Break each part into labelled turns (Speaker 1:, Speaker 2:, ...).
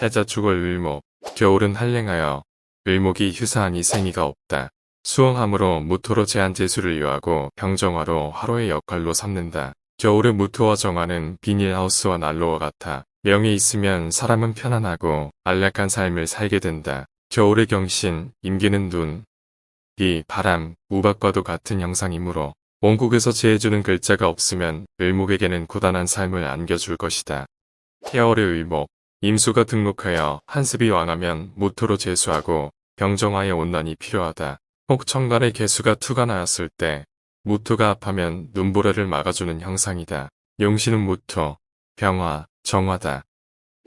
Speaker 1: 해자 죽을 을목, 겨울은 한랭하여 을목이 휴사하니 생이가 없다. 수엉함으로 무토로 제한재수를 요하고 병정화로 화로의 역할로 삼는다. 겨울의 무토와 정화는 비닐하우스와 난로와 같아 명이 있으면 사람은 편안하고 안락한 삶을 살게 된다. 겨울의 경신, 임기는 눈, 비, 바람, 우박과도 같은 형상이므로 원국에서 제해주는 글자가 없으면 을목에게는 고단한 삶을 안겨줄 것이다. 태월의 을목, 임수가 등록하여 한습이 왕하면 무토로 제수하고 병정화의 온난이 필요하다. 혹 청간의 개수가 투가 나왔을 때 무토가 합하면 눈보라를 막아주는 형상이다. 용신은 무토, 병화, 정화다.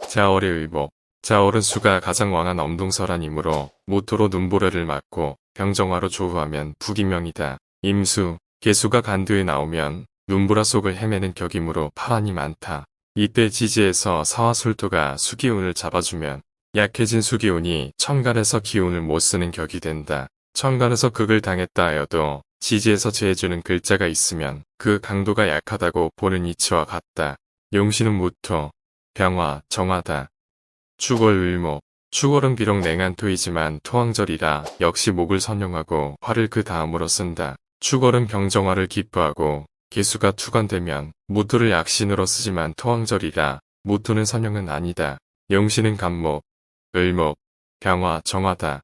Speaker 1: 자월의 의복, 자월은 수가 가장 왕한 엄동설한이므로 무토로 눈보라를 막고 병정화로 조후하면 부기명이다. 임수, 개수가 간두에 나오면 눈보라 속을 헤매는 격이므로 파란이 많다. 이때 지지에서 사화술토가 수기운을 잡아주면 약해진 수기운이 천간에서 기운을 못 쓰는 격이 된다. 천간에서 극을 당했다 하여도 지지에서 제해주는 글자가 있으면 그 강도가 약하다고 보는 이치와 같다. 용신은 무토, 병화, 정화다. 추골 을목, 추골은 비록 냉한 토이지만 토왕절이라 역시 목을 선용하고 화를 그 다음으로 쓴다. 추골은 병정화를 기뻐하고 개수가 투관되면 무토를 약신으로 쓰지만 토왕절이라 무토는 선용은 아니다. 용신은 간목, 을목, 병화, 정화다.